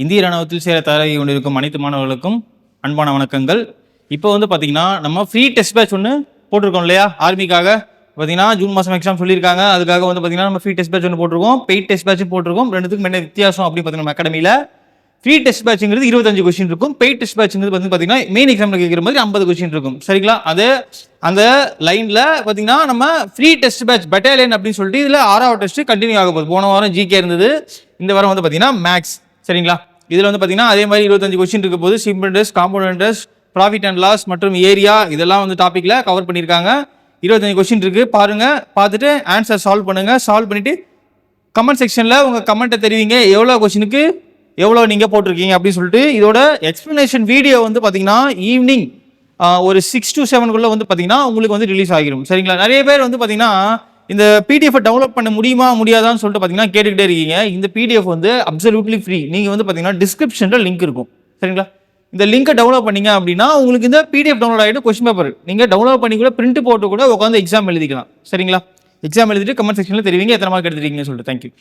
இந்திய ராணுவத்தில் சேர தயாராகி கொண்டிருக்கும் அனைத்து மாணவர்களுக்கும் அன்பான வணக்கங்கள். இப்போ வந்து பார்த்தீங்கன்னா நம்ம ஃப்ரீ டெஸ்ட் பேட்ச் ஒன்று போட்டிருக்கோம் இல்லையா? ஆர்மிக்காக. பார்த்தீங்கன்னா ஜூன் மாதம் எக்ஸாம் சொல்லியிருக்காங்க. அதுக்காக வந்து பார்த்தீங்கன்னா நம்ம ஃப்ரீ டெஸ்ட் பேட்ச் ஒன்று போட்டிருக்கோம். பெய்ட் டெஸ்ட் பேட்சும் போட்டிருக்கோம். ரெண்டுத்துக்கும் என்ன வித்தியாசம் அப்படின்னு பார்த்தீங்கன்னா அகாடமியில் ஃப்ரீ டெஸ்ட் பேட்ச்ங்கிறது இருபத்தஞ்சு கொஸ்டின் இருக்கும். பெய்ட் டெஸ்ட் பேட்ச்ங்கிறது வந்து பார்த்தீங்கன்னா மெயின் எக்ஸாமில் கேட்குற மாதிரி ஐம்பது கொஸ்டின் இருக்கும். சரிங்களா? அது அந்த லைனில் பார்த்தீங்கன்னா நம்ம ஃப்ரீ டெஸ்ட் பேட்ச் பெட்டாலியன் அப்படின்னு சொல்லிட்டு இதில் ஆறாவது டெஸ்ட் கண்டினியூ ஆக போகுது. போன வாரம் ஜிகே இருந்தது. இந்த வாரம் வந்து பார்த்தீங்கன்னா மேக்ஸ் சரிங்களா? இதில் வந்து பார்த்தீங்கன்னா அதே மாதிரி இருபத்தஞ்சு கொஸ்டின் இருக்க போது simple test test profit and loss மற்றும் ஏரியா இதெல்லாம் வந்து டாப்பிக்கில் கவர் பண்ணியிருக்காங்க. இருபத்தஞ்சு கொஸ்டின் இருக்குது பாருங்கள் பார்த்துட்டு ஆன்சர் சால்வ் பண்ணுங்கள் சால்வ் பண்ணிவிட்டு கமெண்ட் செக்ஷனில் உங்கள் கமெண்ட்டை தெரிவிங்க. எவ்வளோ கொஷினுக்கு எவ்வளோ நீங்கள் போட்டிருக்கீங்க அப்படின்னு சொல்லிட்டு இதோட எக்ஸ்ப்ளனேஷன் வீடியோ வந்து பார்த்தீங்கன்னா ஈவினிங் ஒரு சிக்ஸ் டு செவனுக்குள்ளே வந்து பார்த்தீங்கன்னா உங்களுக்கு வந்து ரிலீஸ் ஆகிரும். சரிங்களா? நிறைய பேர் வந்து பார்த்தீங்கன்னா இந்த பிடிஎஃப் டவுன்லோட் பண்ண முடியுமா முடியாதான்னு சொல்லிட்டு பார்த்தீங்கன்னா கேட்டுக்கிட்டே இருக்கீங்க. இந்த பிடிஎஃப் வந்து அப்சல்யூட்லி ஃப்ரீ நீங்கள் வந்து பார்த்தீங்கன்னா டிஸ்கிரிப்ஷனில் லிங்க் இருக்கும். சரிங்களா? இந்த லிங்கை டவுன்லோட் பண்ணீங்க அப்படின்னா உங்களுக்கு இந்த பிடிஎஃப் டவுன்லோட் ஆகிட்டு கொஸ்டின் பேப்பர் நீங்கள் டவுன்லோட் பண்ணி கூட பிரிண்ட் போட்டு கூட உட்காந்து எக்ஸாம் எழுதிக்கலாம். சரிங்களா? எக்ஸாம் எழுதிட்டு கமெண்ட் செக்ஷனில் தெரிவிங்க. எத்தனை மார்க் எடுத்துருக்கீங்கன்னு சொல்லிட்டு. தேங்க்யூ